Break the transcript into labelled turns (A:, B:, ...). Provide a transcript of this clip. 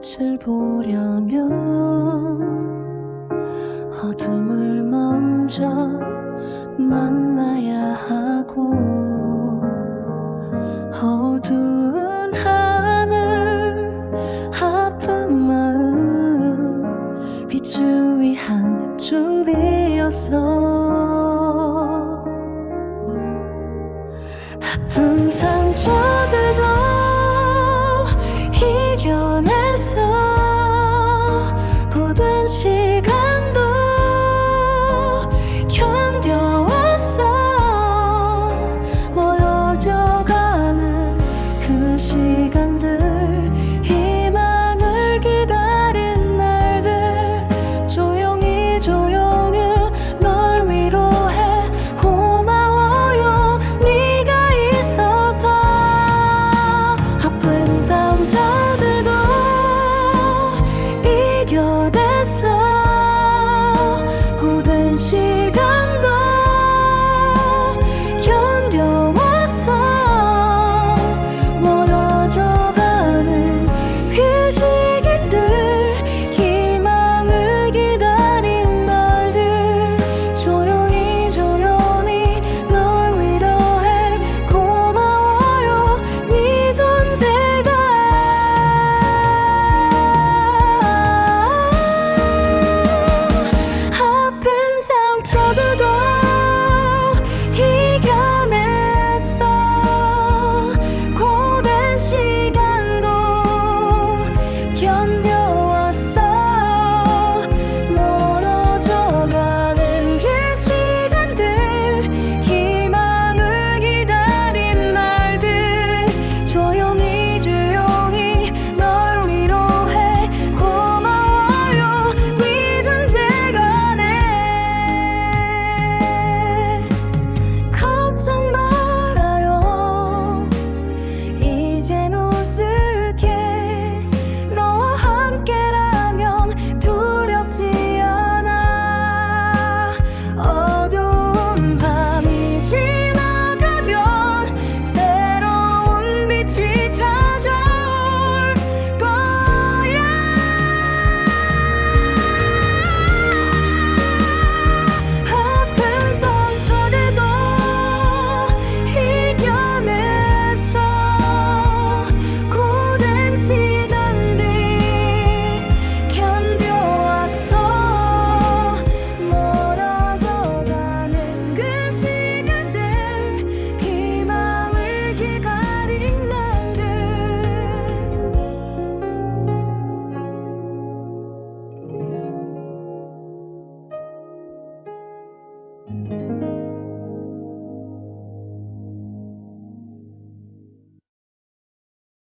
A: 빛을 보려면 어둠을 먼저 만나야 하고 어두운 하늘 아픈 마음 빛을 위한 준비였어 아픈 상처 起个 thank you